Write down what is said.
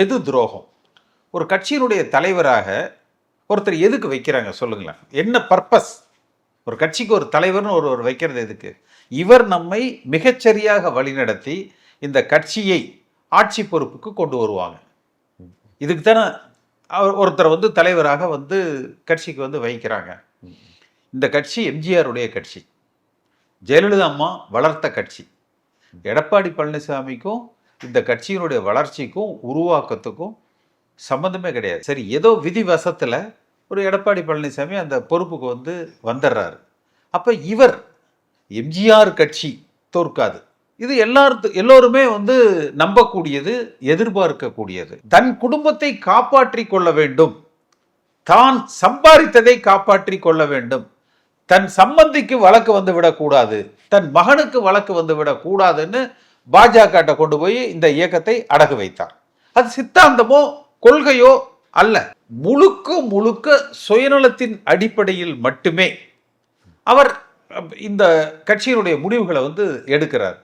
எது துரோகம்? ஒரு கட்சியினுடைய தலைவராக ஒருத்தர் எதுக்கு வைக்கிறாங்க? சொல்லுங்களேன். என்ன பர்பஸ் ஒரு கட்சிக்கு ஒரு தலைவர்னு ஒருவர் வைக்கிறது எதுக்கு? இவர் நம்மை மிகச்சரியாக வழிநடத்தி இந்த கட்சியை ஆட்சி பொறுப்புக்கு கொண்டு வருவாங்க. இதுக்கு தானே அவர் ஒருத்தர் வந்து தலைவராக வந்து கட்சிக்கு வந்து வைக்கிறாங்க இந்த கட்சி எம்ஜிஆருடைய கட்சி. ஜெயலலிதா அம்மா வளர்த்த கட்சி. எடப்பாடி பழனிசாமிக்கும் இந்த கட்சியினுடைய வளர்ச்சிக்கும் உருவாக்கத்துக்கும் சம்மந்தமே கிடையாது. சரி ஏதோ விதிவசத்தில் ஒரு எடப்பாடி பழனிசாமி அந்த பொறுப்புக்கு வந்து வந்துடுறாரு அப்போ இவர் எம்ஜிஆர் கட்சி தோற்காது. இது எல்லாரு எல்லோருமே வந்து நம்பக்கூடியது எதிர்பார்க்கக்கூடியது. தன் குடும்பத்தை காப்பாற்றி கொள்ள வேண்டும். தான் சம்பாதித்ததை காப்பாற்றி கொள்ள வேண்டும். தன் சம்பந்திக்கு வழக்கு வந்து விடக்கூடாது. தன் மகனுக்கு வழக்கு வந்து விடக்கூடாதுன்னு பாஜக கொண்டு போய் இந்த இயக்கத்தை அடகு வைத்தார். அது சித்தாந்தமோ கொள்கையோ அல்ல. முழுக்க முழுக்க சுயநலத்தின் அடிப்படையில் மட்டுமே அவர் இந்த கட்சியினுடைய முடிவுகளை வந்து எடுக்கிறார்.